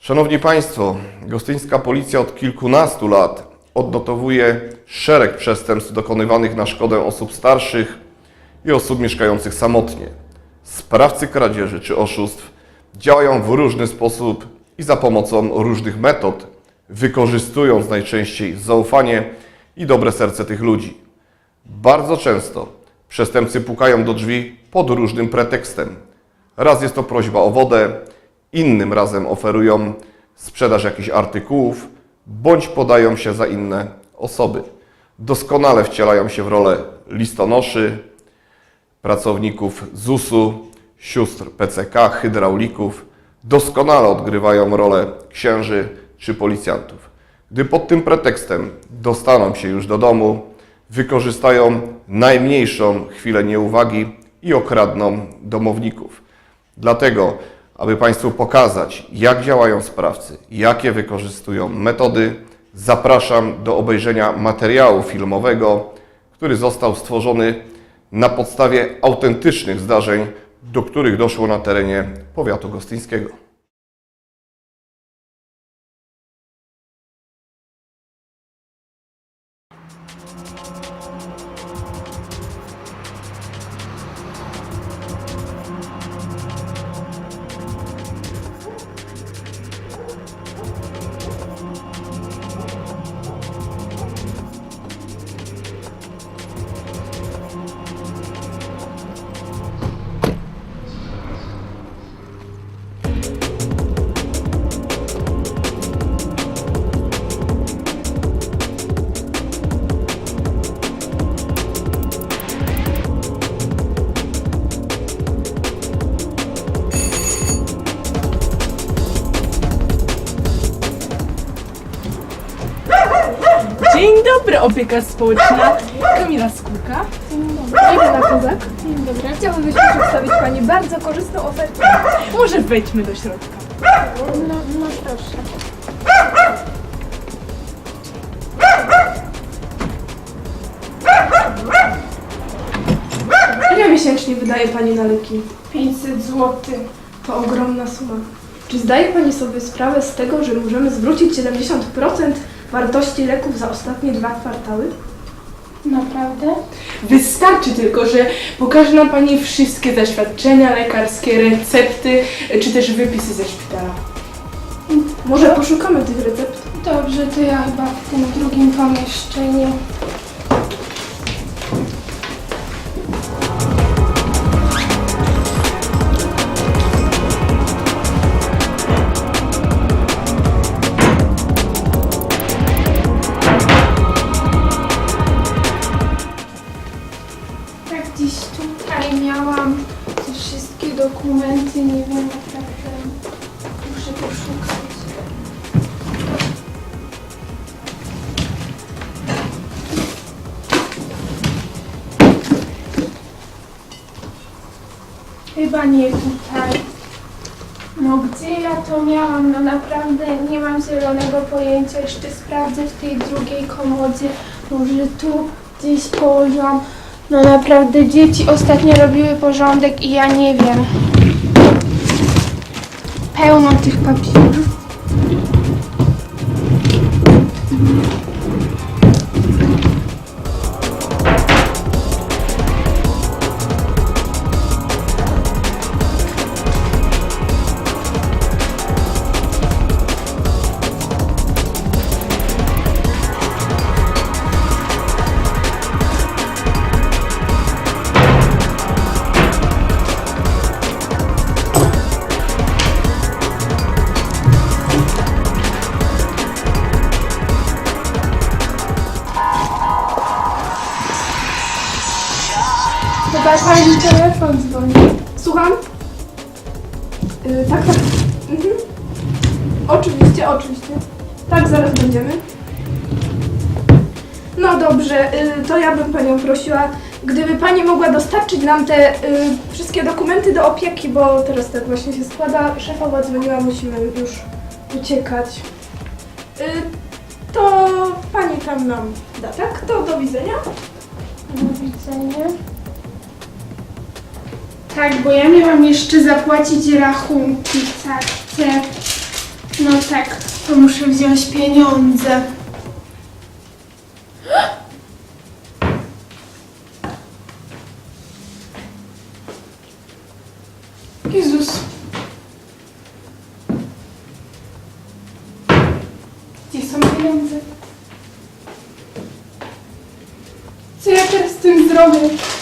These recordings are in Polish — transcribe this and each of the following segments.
Szanowni Państwo, gostyńska policja od kilkunastu lat odnotowuje szereg przestępstw dokonywanych na szkodę osób starszych i osób mieszkających samotnie. Sprawcy kradzieży czy oszustw działają w różny sposób i za pomocą różnych metod, wykorzystując najczęściej zaufanie i dobre serce tych ludzi. Bardzo często przestępcy pukają do drzwi pod różnym pretekstem. Raz jest to prośba o wodę, innym razem oferują sprzedaż jakichś artykułów, bądź podają się za inne osoby. Doskonale wcielają się w rolę listonoszy, pracowników ZUS-u, sióstr PCK, hydraulików. Doskonale odgrywają rolę księży czy policjantów. Gdy pod tym pretekstem dostaną się już do domu, wykorzystają najmniejszą chwilę nieuwagi i okradną domowników. Dlatego, aby Państwu pokazać, jak działają sprawcy, jakie wykorzystują metody, zapraszam do obejrzenia materiału filmowego, który został stworzony na podstawie autentycznych zdarzeń, do których doszło na terenie powiatu gostyńskiego. Opieka społeczna. Kamila Skórka. Iwona Kozak. Dzień dobry. Chciałabym przedstawić Pani bardzo korzystną ofertę. Może wejdźmy do środka. No, no proszę. Ile miesięcznie wydaje Pani na leki? 500 zł. To ogromna suma. Czy zdaje Pani sobie sprawę z tego, że możemy zwrócić 70% wartości leków za ostatnie dwa kwartały? Naprawdę? Wystarczy tylko, że pokaże nam Pani wszystkie zaświadczenia lekarskie, recepty, czy też wypisy ze szpitala. Może poszukamy tych recept? Dobrze, to ja chyba w tym drugim pomieszczeniu. Tutaj miałam te wszystkie dokumenty, nie wiem naprawdę. Muszę poszukać. Chyba nie tutaj. No gdzie ja to miałam? No naprawdę nie mam zielonego pojęcia. Jeszcze sprawdzę w tej drugiej komodzie. Może tu gdzieś położyłam. No naprawdę dzieci ostatnio robiły porządek i ja nie wiem. Pełno tych papierów. Chyba pani telefon dzwoni. Słucham? Yy, tak, tak. Mhm. Oczywiście, oczywiście. Tak, zaraz będziemy. No dobrze, yy, to ja bym Panią prosiła, gdyby Pani mogła dostarczyć nam te yy, wszystkie dokumenty do opieki, bo teraz tak właśnie się składa. Szefowa dzwoniła, musimy już uciekać. Yy, to Pani tam nam da, tak? To do widzenia. Do widzenia. Tak, bo ja miałam jeszcze zapłacić rachunki. Tak, chcę. No tak, to muszę wziąć pieniądze. Jezus. Gdzie są pieniądze? Co ja teraz z tym zrobię?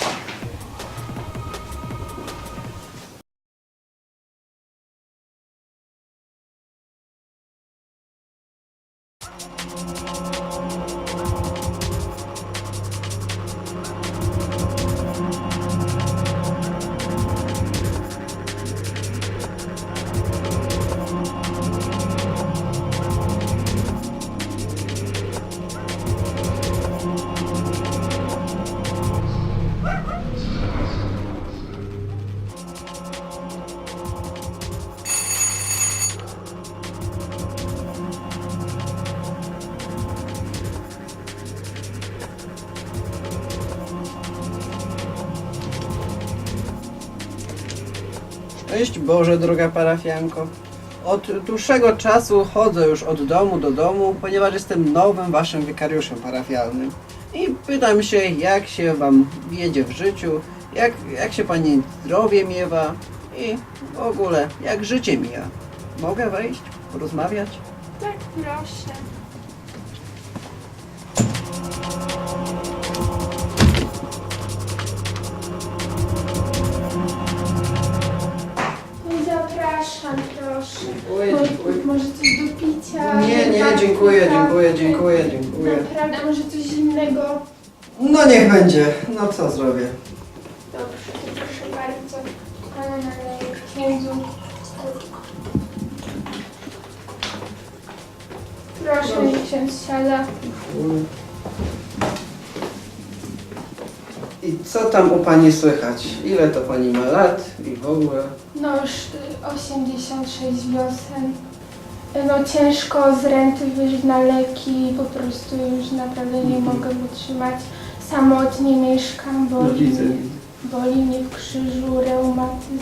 Cześć Boże, droga parafianko. Od dłuższego czasu chodzę już od domu do domu, ponieważ jestem nowym waszym wikariuszem parafialnym. I pytam się, jak się wam wiedzie w życiu, jak, jak się pani zdrowie miewa i w ogóle, jak życie mija. Mogę wejść, porozmawiać? Tak, proszę. Proszę. Dziękuję, Mo- dziękuję. Może coś do picia? Nie, nie, herbatki, dziękuję, kawę? dziękuję, dziękuję, dziękuję. Naprawdę, może coś innego? No niech będzie, no co zrobię. Dobrze, to proszę bardzo. Pana naleję księdzu. Proszę, niech ksiądz siada. I co tam u pani słychać? Ile to pani ma lat i w ogóle? No już 86 wiosen. No ciężko z renty wyżyć na leki, po prostu już naprawdę nie mogę wytrzymać. Samotnie mieszkam, No boli, widzę, mnie, boli mnie w krzyżu, reumatyzm.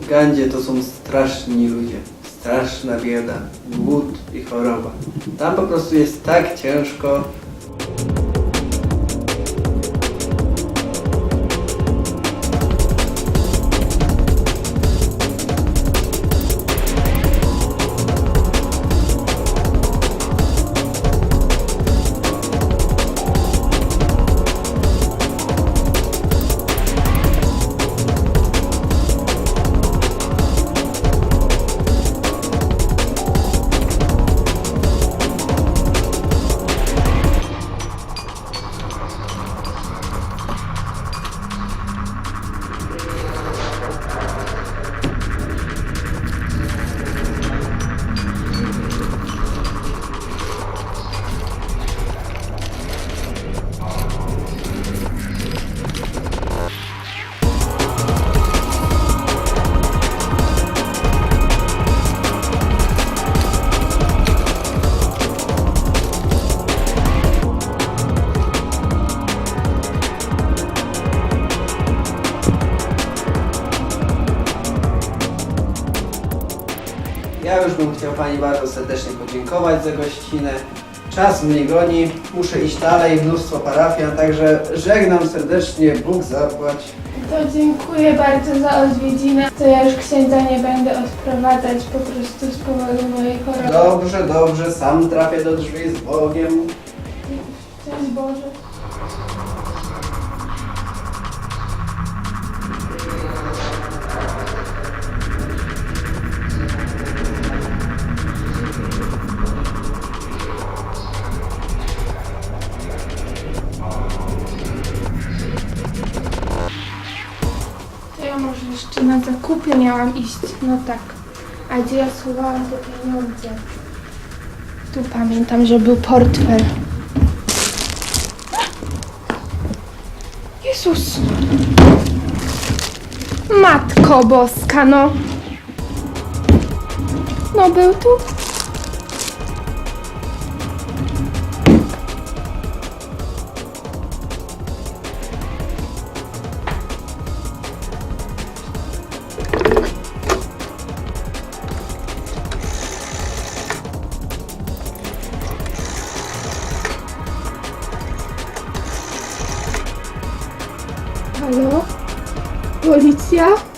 W Gandzie to są straszni ludzie, straszna bieda, głód i choroba. Tam po prostu jest tak ciężko. Bym chciał Pani bardzo serdecznie podziękować za gościnę. Czas mnie goni, muszę iść dalej, mnóstwo parafian, także żegnam serdecznie, Bóg zapłać. To dziękuję bardzo za odwiedzinę. To ja już księdza nie będę odprowadzać po prostu z powodu mojej choroby. Dobrze, dobrze, sam trafię do drzwi z Bogiem. Szczęść Boże. Zakupy miałam iść. No tak. A gdzie ja schowałam te pieniądze? Tu pamiętam, że był portfel. Jezus! Matko Boska, no! No był tu? Halo? Policja?